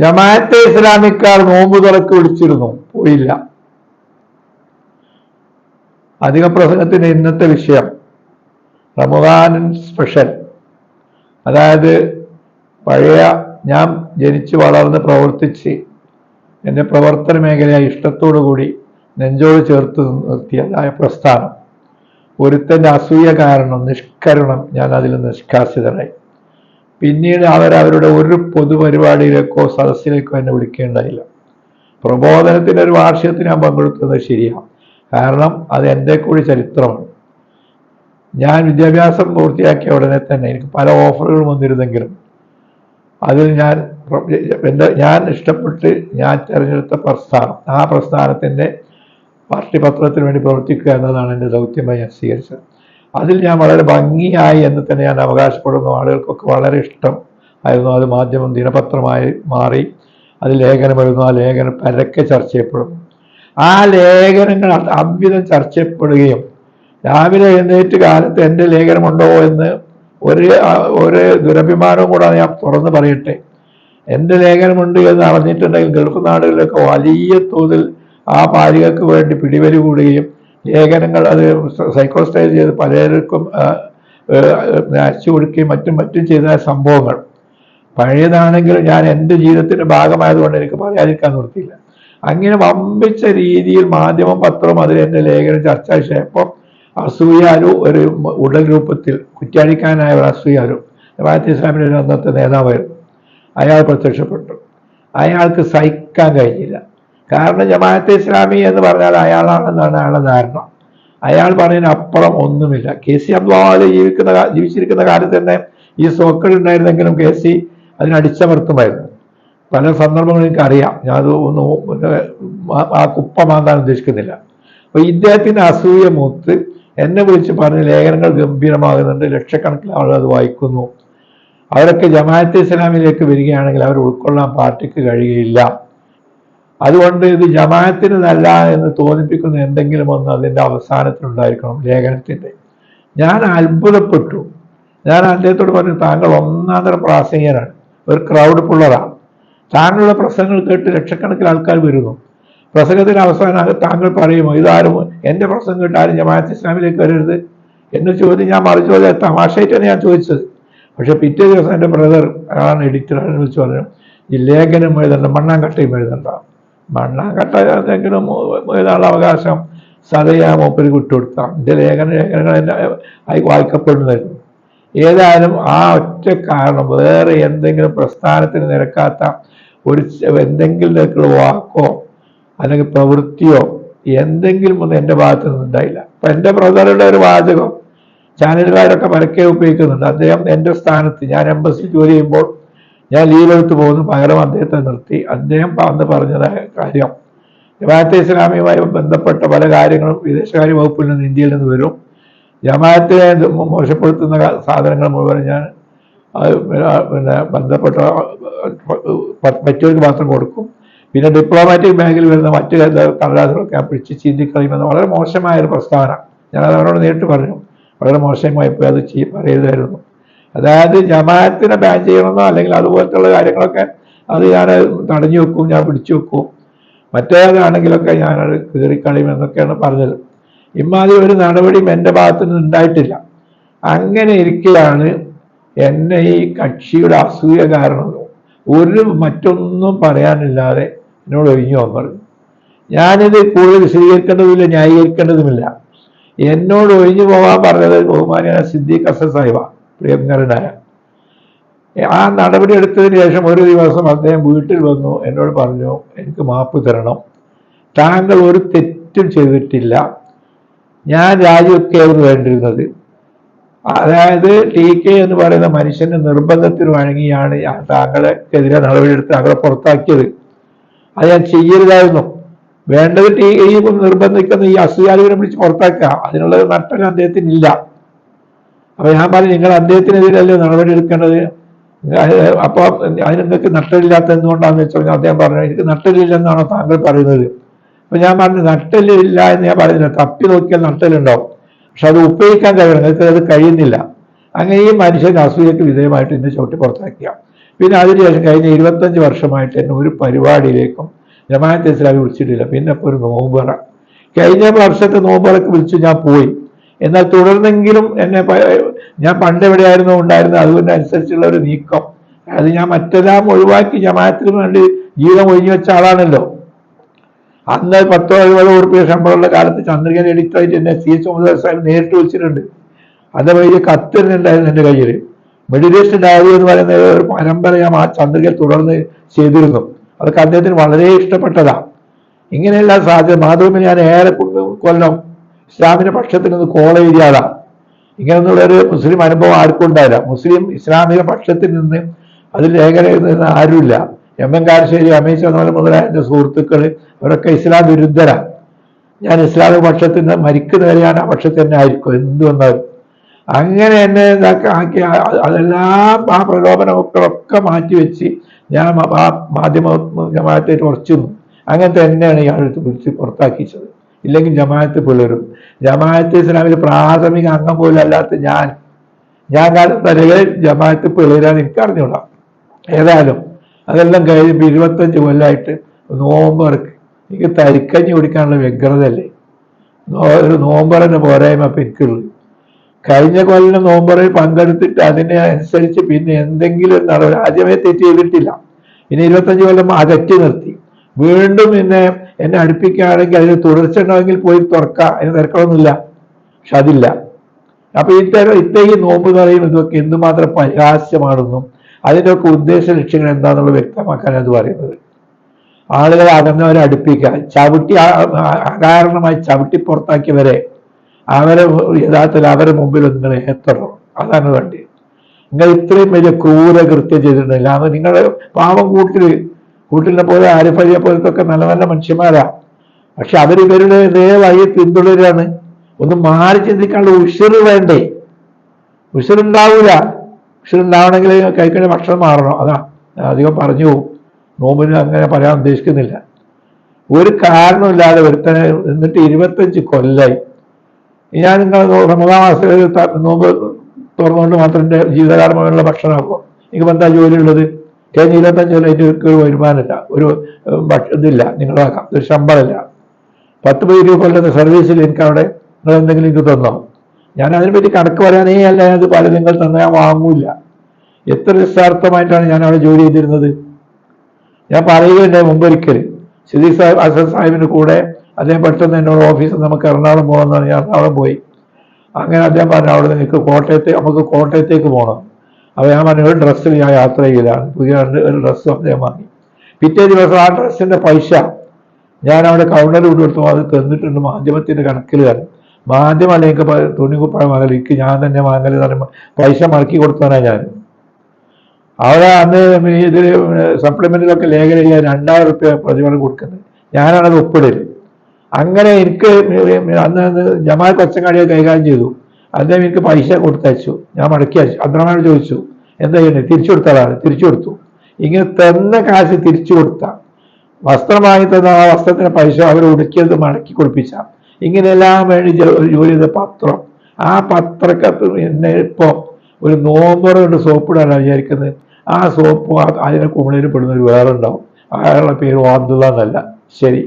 ജമാഅത്തെ ഇസ്ലാമിക്കാർ നോമ്പ് തുറക്ക് വിളിച്ചിരുന്നു. പോയില്ല. അധിക പ്രസംഗത്തിന്റെ ഇന്നത്തെ വിഷയം റമദാൻ സ്പെഷ്യൽ. അതായത് പഴയ ഞാൻ ജനിച്ച് വളർന്ന് പ്രവർത്തിച്ച് എന്റെ പ്രവർത്തന മേഖലയായ ഇഷ്ടത്തോടു കൂടി നെഞ്ചോട് ചേർത്ത് നിർത്തിയതായ പ്രസ്ഥാനം. ഒരുത്തന്റെ അസൂയ കാരണം നിഷ്കരണം ഞാൻ അതിൽ നിഷ്കാസിതനായി. പിന്നീട് അവർ അവരുടെ ഒരു പൊതുപരിപാടിയിലേക്കോ സദസ്സിലേക്കോ എന്നെ വിളിക്കേണ്ടതില്ല പ്രബോധനത്തിന്റെ ഒരു വാർഷികത്തിന് ഞാൻ പങ്കെടുക്കുന്നത് ശരിയാണ് കാരണം അത് എന്റെ കൂടി ചരിത്രമാണ്. ഞാൻ വിദ്യാഭ്യാസം പൂർത്തിയാക്കിയ ഉടനെ തന്നെ എനിക്ക് പല ഓഫറുകളും വന്നിരുന്നെങ്കിലും അതിൽ ഞാൻ എന്റെ ഞാൻ ഇഷ്ടപ്പെട്ട് ഞാൻ തിരഞ്ഞെടുത്ത പ്രസ്ഥാനം ആ പ്രസ്ഥാനത്തിന്റെ പാർട്ടി പത്രത്തിന് വേണ്ടി പ്രവർത്തിക്കുക എന്നതാണ് എന്റെ ദൗത്യമായി ഞാൻ സ്വീകരിച്ചത്. അതിൽ ഞാൻ വളരെ ഭംഗിയായി എന്ന് തന്നെ ഞാൻ അവകാശപ്പെടുന്നു. ആളുകൾക്കൊക്കെ വളരെ ഇഷ്ടം ആയിരുന്നു. അത് മാധ്യമം ദിനപത്രമായി മാറി. അത് ലേഖനം എഴുതുന്നു. ആ ലേഖനം പരക്കെ ചർച്ച ചെയ്യപ്പെടുന്നു ആ ലേഖനങ്ങൾ അവിധം ചർച്ച ചെയ്യപ്പെടുകയും രാവിലെ എഴുന്നേറ്റ് കാലത്ത് എന്റെ ലേഖനമുണ്ടോ എന്ന് ഒരു ഒരു ദുരഭിമാനവും കൂടാതെ ഞാൻ തുറന്ന് പറയട്ടെ. എന്റെ ലേഖനമുണ്ട് എന്ന് അറിഞ്ഞിട്ടുണ്ടെങ്കിൽ ഗൾഫ് നാടുകളിലൊക്കെ വലിയ തോതിൽ ആ പാലികൾക്ക് വേണ്ടി പിടിവലി കൂടുകയും ലേഖനങ്ങൾ അത് സൈക്കോസ്റ്റൈൽ ചെയ്ത് പലർക്കും അച്ചു കൊടുക്കുകയും മറ്റും മറ്റും ചെയ്ത സംഭവങ്ങൾ. പഴയതാണെങ്കിൽ ഞാൻ എന്റെ ജീവിതത്തിന്റെ ഭാഗമായതുകൊണ്ട് എനിക്ക് പറയാതിരിക്കാൻ നിർത്തിയില്ല അങ്ങനെ വമ്പിച്ച രീതിയിൽ മാധ്യമം പത്രവും അതിൽ എന്റെ ലേഖനം ചർച്ച വിഷയം അസൂയാരു ഒരു ഉടൽ രൂപത്തിൽ കുറ്റാടിക്കാനായ ഒരു അസൂയാരു ജമാഅത്ത് ഇസ്ലാമിന്റെ അന്നത്തെ നേതാവായിരുന്നു. അയാൾ പ്രത്യക്ഷപ്പെട്ടു. അയാൾക്ക് സഹിക്കാൻ കഴിഞ്ഞില്ല. കാരണം ജമാഅത്തെ ഇസ്ലാമി എന്ന് പറഞ്ഞാൽ അയാളാണെന്നാണ് അയാളുടെ ധാരണ. അയാൾ പറയുന്ന അപ്പുറം ഒന്നുമില്ല. കെ സി അബ്ദുള്ള ജീവിക്കുന്ന ജീവിച്ചിരിക്കുന്ന കാലത്ത് തന്നെ ഈ സോക്കൾ ഉണ്ടായിരുന്നെങ്കിലും കെ സി അതിനടിച്ചമർത്തുമായിരുന്നു പല സന്ദർഭങ്ങളും എനിക്കറിയാം. ഞാൻ അത് ഒന്ന് ആ കുപ്പമാന്താൻ ഉദ്ദേശിക്കുന്നില്ല. അപ്പൊ ഇദ്ദേഹത്തിന്റെ അസൂയ മൂത്ത് എന്നെ വിളിച്ച് പറഞ്ഞ് ലേഖനങ്ങൾ ഗംഭീരമാകുന്നുണ്ട്. ലക്ഷക്കണക്കിന് ആളുകൾ അത് വായിക്കുന്നു. അവരൊക്കെ ജമാഅത്തെ ഇസ്ലാമിലേക്ക് വരികയാണെങ്കിൽ അവർ ഉൾക്കൊള്ളാൻ പാർട്ടിക്ക് കഴിയുകയില്ല. അതുകൊണ്ട് ഇത് ജമാഅത്തിന് നല്ല എന്ന് തോന്നിപ്പിക്കുന്ന എന്തെങ്കിലും ഒന്ന് അതിന്റെ അവസാനത്തിലുണ്ടായിരിക്കണം ലേഖനത്തിന്റെ ഞാൻ അത്ഭുതപ്പെട്ടു. ഞാൻ അദ്ദേഹത്തോട് പറഞ്ഞു താങ്കൾ ഒന്നാം തരം പ്രാസംഗികനാണ്. ഒരു ക്രൗഡ് പുള്ളറാണ് താങ്കളുടെ പ്രസംഗങ്ങൾ കേട്ട് ലക്ഷക്കണക്കിന് ആൾക്കാർ വരുന്നു. പ്രസംഗത്തിന് അവസാനം താങ്കൾ പറയുമോ ഇതാരും എന്റെ പ്രസംഗം കേട്ട് ആരും ജമാഅത്ത് ഇസ്ലാമിലേക്ക് വരരുത്? എന്ന ചോദ്യം ഞാൻ മറിച്ച് പോലെ തമാശയായിട്ടാണ് ഞാൻ ചോദിച്ചത്. പക്ഷേ പിറ്റേ ദിവസം എന്റെ ബ്രദർ ആണ് എഡിറ്റർ വിളിച്ച് പറഞ്ഞു ഈ ലേഖനം എഴുതണ്ട മണ്ണാങ്കട്ടയും എഴുതണ്ട. മണ്ണാങ്കട്ട എന്തെങ്കിലും എഴുതാനുള്ള അവകാശം സതയാ മൂപ്പര് വിട്ടുകൊടുത്താം എന്റെ ലേഖന ലേഖനങ്ങൾ എന്നെ വായിക്കപ്പെടുന്നതായിരുന്നു. ഏതായാലും ആ ഒറ്റ കാരണം വേറെ എന്തെങ്കിലും പ്രസ്ഥാനത്തിന് നിരക്കാത്ത ഒരു എന്തെങ്കിലും നിരക്കുള്ള വാക്കോ അല്ലെങ്കിൽ പ്രവൃത്തിയോ എന്തെങ്കിലും ഒന്നും എന്റെ ഭാഗത്ത് നിന്നുണ്ടായില്ല അപ്പം എന്റെ ബ്രദറുടെ ഒരു വാചകം ചാനലുകാരൊക്കെ പരക്കെ ഉപയോഗിക്കുന്നുണ്ട്. അദ്ദേഹം എന്റെ സ്ഥാനത്ത് ഞാൻ എംബസി ജോലി ചെയ്യുമ്പോൾ ഞാൻ ലീവ് എടുത്ത് പോകുന്നു. പകരം അദ്ദേഹത്തെ നിർത്തി. അദ്ദേഹം അന്ന് പറഞ്ഞതായ കാര്യം. ജമാഅത്തെ ഇസ്ലാമിയുമായി ബന്ധപ്പെട്ട പല കാര്യങ്ങളും വിദേശകാര്യ വകുപ്പിൽ നിന്ന് ഇന്ത്യയിൽ നിന്ന് വരും. ജമാഅത്തെ മോശപ്പെടുത്തുന്ന സാധനങ്ങൾ മുഴുവൻ ഞാൻ പിന്നെ ബന്ധപ്പെട്ട മറ്റവർക്ക് മാത്രം കൊടുക്കും. പിന്നെ ഡിപ്ലോമാറ്റിക് ബാങ്കിൽ വരുന്ന മറ്റു കടലാസുകളൊക്കെ ഞാൻ പിടിച്ച് ചിന്തിക്കളയുമെന്ന് വളരെ മോശമായ ഒരു പ്രസ്താവന ഞാനത് അവരോട് നേരിട്ട് പറഞ്ഞു. വളരെ മോശമായി പോയി അത് ചെയ്യും പറയരുതായിരുന്നു അതായത് ജമാഅത്തിനെ ബാൻ ചെയ്യണമെന്നോ അല്ലെങ്കിൽ അതുപോലത്തുള്ള കാര്യങ്ങളൊക്കെ അത് ഞാൻ തടഞ്ഞു വെക്കും ഞാൻ പിടിച്ചു വെക്കും. മറ്റേതാണെങ്കിലൊക്കെ ഞാനത് കീറിക്കളയുമെന്നൊക്കെയാണ് പറഞ്ഞത്. ഇമാതിരി ഒരു നടപടിയും എന്റെ ഭാഗത്തു നിന്ന് ഉണ്ടായിട്ടില്ല. അങ്ങനെ ഇരിക്കലാണ് എന്നെ ഈ കക്ഷിയുടെ അസൂയ കാരണം. ഒരു മറ്റൊന്നും പറയാനില്ലാതെ എന്നോട് ഒഴിഞ്ഞു പോകാൻ പറഞ്ഞു ഞാനിത് കൂടുതൽ വിശദീകരിക്കേണ്ടതുമില്ല ന്യായീകരിക്കേണ്ടതുമില്ല. എന്നോട് ഒഴിഞ്ഞു പോകാൻ പറഞ്ഞത് ബഹുമാനിയായ സിദ്ദീഖ് അസർ സാഹിബ പ്രിയങ്കരനായ. ആ നടപടി എടുത്തതിന് ശേഷം ഒരു ദിവസം അദ്ദേഹം വീട്ടിൽ വന്നു എന്നോട് പറഞ്ഞു എനിക്ക് മാപ്പ് തരണം. താങ്കൾ ഒരു തെറ്റും ചെയ്തിട്ടില്ല. ഞാൻ രാജിവെക്കായിരുന്നു വേണ്ടിയിരുന്നത്. അതായത് ടി കെ എന്ന് പറയുന്ന മനുഷ്യന്റെ നിർബന്ധത്തിന് വഴങ്ങിയാണ് താങ്കളെക്കെതിരെ നടപടിയെടുത്ത് താങ്കളെ പുറത്താക്കിയത്. അത് ഞാൻ ചെയ്യരുതായിരുന്നു. വേണ്ടത് ടി ഈ നിർബന്ധിക്കുന്ന ഈ അസുഖാലികളെ പിടിച്ച് പുറത്താക്കുക. അതിനുള്ള നട്ടൻ അദ്ദേഹത്തിന് ഇല്ല അപ്പൊ ഞാൻ പറഞ്ഞു നിങ്ങൾ അദ്ദേഹത്തിനെതിരല്ലേ നടപടി എടുക്കേണ്ടത്? അപ്പൊ നിങ്ങൾക്ക് നട്ടലില്ലാത്ത എന്തുകൊണ്ടാന്ന് വെച്ചാൽ അദ്ദേഹം പറഞ്ഞു എനിക്ക് നട്ടലില്ലെന്നാണോ താങ്കൾ പറയുന്നത്. അപ്പൊ ഞാൻ പറഞ്ഞു നട്ടലില്ല എന്ന് ഞാൻ പറയുന്നില്ല. തപ്പി നോക്കിയാൽ നട്ടലുണ്ടാവും പക്ഷെ അത് ഉപയോഗിക്കാൻ കഴിയണം. നിങ്ങൾക്ക് അത് കഴിയുന്നില്ല. അങ്ങനെ ഈ മനുഷ്യൻ അസൂയക്ക് വിധേയമായിട്ട് ഇന്ന് ചവിട്ടി പുറത്താക്കിയ. പിന്നെ അതിനുശേഷം കഴിഞ്ഞ ഇരുപത്തഞ്ച് വർഷമായിട്ട് എന്നെ ഒരു പരിപാടിയിലേക്കും ജമാഅത്ത് ഇസ്ലാമി വിളിച്ചിട്ടില്ല. പിന്നെ ഇപ്പോൾ ഒരു നോമ്പറ കഴിഞ്ഞ വർഷത്തെ നോമ്പറക്ക് വിളിച്ചു ഞാൻ പോയി. എന്നാൽ തുടർന്നെങ്കിലും എന്നെ ഞാൻ പണ്ട് എവിടെയായിരുന്നു ഉണ്ടായിരുന്നത്? അതുകൊണ്ട് അനുസരിച്ചുള്ള ഒരു നീക്കം. അത് ഞാൻ മറ്റെല്ലാം ഒഴിവാക്കി ജമാഅത്തിന് വേണ്ടി ജീവിതം ഒഴിഞ്ഞു വെച്ച ആളാണല്ലോ. അന്ന് പത്തോ എഴുപതോ ഉറുപ്പിക ശമ്പളമുള്ള കാലത്ത് ചന്ദ്രികൻ എഡിറ്ററായിട്ട് എന്നെ സി എച്ച് മുഹമ്മദ് സാഹിബ് നേരിട്ട് വിളിച്ചിട്ടുണ്ട്. അത് വലിയ കത്തിരുന്നുണ്ടായിരുന്നു എന്റെ കയ്യിൽ മെഡിറ്റേഷൻ ഡയറി എന്ന് പറയുന്ന ഒരു പരമ്പര ഞാൻ ആ ചന്ദ്രികയിൽ തുടർന്ന് ചെയ്തിരുന്നു. അതൊക്കെ അദ്ദേഹത്തിന് വളരെ ഇഷ്ടപ്പെട്ടതാണ് ഇങ്ങനെയെല്ലാം സാധ്യത. മാധവന് ഞാൻ ഏറെ കൊല്ലം ഇസ്ലാമിന്റെ പക്ഷത്തിൽ നിന്ന് കോൾ എഴുതിയാതാ ഇങ്ങനെയൊന്നുള്ള ഒരു മുസ്ലിം അനുഭവം ആർക്കും ഉണ്ടായില്ല മുസ്ലിം ഇസ്ലാമിക പക്ഷത്തിൽ നിന്ന് അതിൽ ലേഖനം ആരുമില്ല. എം എൻ കാരശ്ശേരി അമേശ് ചന്ദ്രൻ മുതലായ സുഹൃത്തുക്കൾ അവരൊക്കെ ഇസ്ലാം വിരുദ്ധരാണ് ഞാൻ ഇസ്ലാമിക പക്ഷത്തിൽ നിന്ന് മരിക്കുന്നവരെ ഞാൻ ആ പക്ഷത്തിൽ തന്നെ ആയിരിക്കും. എന്ത് വന്നാലും. അങ്ങനെ എന്നെ ആക്കി അതെല്ലാം ആ പ്രലോഭനമൊക്കെ മാറ്റി വെച്ച് ഞാൻ ആ മാധ്യമ ജമാഅത്തേറ്റ് ഉറച്ചു അങ്ങനത്തെ അങ്ങനെ തന്നെയാണ് ഇയാൾ എടുത്ത് പിടിച്ച് പുറത്താക്കിച്ചത്. ഇല്ലെങ്കിൽ ജമാഅത്ത് പിളരും. ജമാഅത്ത് ഇസ്ലാമിൽ പ്രാഥമിക അംഗം പോലും അല്ലാത്ത ഞാൻ ഞാൻ കാലം തലകൾ ജമാഅത്ത് പിളരാൻ എനിക്ക് അറിഞ്ഞുകൂടാം ഏതായാലും അതെല്ലാം കഴിയുമ്പോൾ ഇരുപത്തഞ്ച് കൊല്ലമായിട്ട് നോമ്പർക്ക് എനിക്ക് തരിക്കഞ്ഞി കുടിക്കാനുള്ള വ്യഗ്രതയല്ലേ? നോ- ഒരു നോമ്പറിന് പോരായ്മ അപ്പം എനിക്കുള്ളൂ. കഴിഞ്ഞ കൊല്ലം നോമ്പറിൽ പങ്കെടുത്തിട്ട് അതിനെ അനുസരിച്ച് പിന്നെ എന്തെങ്കിലും നടപടി ആദ്യമേ തെറ്റ് ചെയ്തിട്ടില്ല. പിന്നെ ഇരുപത്തഞ്ച് കൊല്ലം അകറ്റി നിർത്തി. വീണ്ടും പിന്നെ എന്നെ അടുപ്പിക്കുകയാണെങ്കിൽ അതിന് തുടർച്ച ഉണ്ടെങ്കിൽ പോയി തുറക്കാം. അതിന് തിരക്കണമെന്നില്ല പക്ഷെ അതില്ല. അപ്പൊ ഇത്തരം ഇത്തരം നോമ്പ് എന്ന് പറയുന്നത് ഇതൊക്കെ എന്തുമാത്രം പരിഹാസ്യമാണെന്നും അതിന്റെയൊക്കെ ഉദ്ദേശ ലക്ഷ്യങ്ങൾ എന്താണെന്നുള്ളത് വ്യക്തമാക്കാനാണ് അത് പറയുന്നത്. ആളുകളെ അകന്നവരെ അടുപ്പിക്കുക. ചവിട്ടി കാരണമായി ചവിട്ടി പുറത്താക്കിയവരെ അവരെ യഥാർത്ഥത്തിൽ അവരെ മുമ്പിൽ നിങ്ങൾ എത്തണം അതാണ് വേണ്ടത്. നിങ്ങൾ ഇത്രയും വലിയ ക്രൂര കൃത്യം ചെയ്തിട്ടുണ്ടെങ്കിൽ അത് നിങ്ങളുടെ പാവം കൂട്ടിൽ കൂട്ടിലിനെ പോലെ ആരിഫലിയെ പോലത്തെ ഒക്കെ നല്ല നല്ല മനുഷ്യന്മാരാ. പക്ഷെ ഇതേ വഴി പിന്തുടരാണ്. ഒന്ന് മാറി ചിന്തിക്കാനുള്ള ഉഷറ് വേണ്ടേ? ഉഷറുണ്ടാവൂല ഉഷറുണ്ടാവണമെങ്കിൽ കഴിക്കേണ്ട ഭക്ഷണം മാറണം. അതാ അധികം പറഞ്ഞു. പോകും നോമ്പിന് അങ്ങനെ പറയാൻ ഉദ്ദേശിക്കുന്നില്ല. ഒരു കാരണമില്ലാതെ ഒരുത്തനെ എന്നിട്ട് ഇരുപത്തഞ്ച് കൊല്ലായി. ഞാൻ നിങ്ങൾ റമദാ മാസത്തിൽ നോമ്പ് തുറന്നുകൊണ്ട് മാത്രം എന്റെ ജീവിതകാലം മുഴുവനുള്ള ഭക്ഷണമാക്കും എനിക്ക് എന്താ ജോലി ഉള്ളത് കഴിഞ്ഞ ഇരുപത്തഞ്ച് കൊല്ലം എനിക്ക് ഒരു വരുമാനമില്ല ഒരു ഇതില്ല നിങ്ങളാക്കാം ഒരു ശമ്പളമില്ല. പത്ത് പതിനഞ്ച് കൊല്ലത്തെ സർവീസിൽ എനിക്ക് അവിടെ നിങ്ങൾ എന്തെങ്കിലും ഇത് തന്നോ? ഞാൻ അതിനെപ്പറ്റി കണക്ക് പറയാനേ അല്ല ഞാനത് പല നിങ്ങൾ തന്നെ ഞാൻ വാങ്ങൂല. എത്ര നിസ്സാർത്ഥമായിട്ടാണ് ഞാൻ അവിടെ ജോലി ചെയ്തിരുന്നത്? ഞാൻ പറയുകയുണ്ടായി മുമ്പൊരിക്കൽ സിദ്ദീഖ് സാഹിബ് അസദ് സാഹിബിന് കൂടെ അദ്ദേഹം പെട്ടെന്ന് എന്നോട് ഓഫീസിൽ നമുക്ക് എറണാകുളം പോകണമെന്ന് പറഞ്ഞാൽ എറണാകുളം പോയി. അങ്ങനെ അദ്ദേഹം പറഞ്ഞു അവിടെ നിങ്ങൾക്ക് കോട്ടയത്തെ നമുക്ക് കോട്ടയത്തേക്ക് പോകണം. അപ്പോൾ ഞാൻ പറഞ്ഞു ഒരു ഡ്രസ്സിൽ ഞാൻ യാത്ര ചെയ്തതാണ് പുതിയ ഒരു ഡ്രസ്സ് അദ്ദേഹം വാങ്ങി. പിറ്റേ ദിവസം ആ ഡ്രസ്സിന്റെ പൈസ ഞാൻ അവിടെ കൗണ്ടറിൽ കൊടുത്തു അത് തന്നിട്ടുണ്ട് മാധ്യമത്തിന്റെ കണക്കിൽ കാരണം മാധ്യമം അല്ലെങ്കിൽ തുണിക്കുപ്പായ എനിക്ക് ഞാൻ തന്നെ പറയുമ്പോൾ പൈസ മടക്കി കൊടുത്തതാണ് ഞാൻ. അവിടെ അന്ന് ഇതിൽ സപ്ലിമെന്റിലൊക്കെ ലേഖനം ചെയ്യാൻ രണ്ടായിരം റുപ്യ പ്രതിഫലം കൊടുക്കുന്നത് ഞാനാണത് ഒപ്പിടൽ അങ്ങനെ എനിക്ക് അന്ന് ജമാൽ കൊച്ചങ്ങാടിയെ കൈകാര്യം ചെയ്തു. അദ്ദേഹം എനിക്ക് പൈസ കൊടുത്തയച്ചു. ഞാൻ മടക്കി അബ്രഹ്മാനോട് ചോദിച്ചു എന്താ ചെയ്യുന്നത് തിരിച്ചു കൊടുത്താലാണ് തിരിച്ചു കൊടുത്തു. ഇങ്ങനെ തന്ന കാശ് തിരിച്ചു കൊടുത്ത. വസ്ത്രം വാങ്ങി തന്ന ആ വസ്ത്രത്തിന് പൈസ അവർ ഉടുക്കിയത് മടക്കി കൊടുപ്പിച്ച. ഇങ്ങനെയെല്ലാം വേണ്ടി ജോലി ചെയ്ത പത്രം. ആ പത്രക്കത്ത് എന്നെ ഇപ്പോൾ ഒരു നോമ്പറ കൊണ്ട് സോപ്പിടാനാണ് വിചാരിക്കുന്നത്. ആ സോപ്പ് അതിനെ കുമിളയിൽ പെടുന്ന ഒരു വേറെ ഉണ്ടാവും. അയാളുടെ പേര് വാന്തുള്ള എന്നല്ല. ശരി.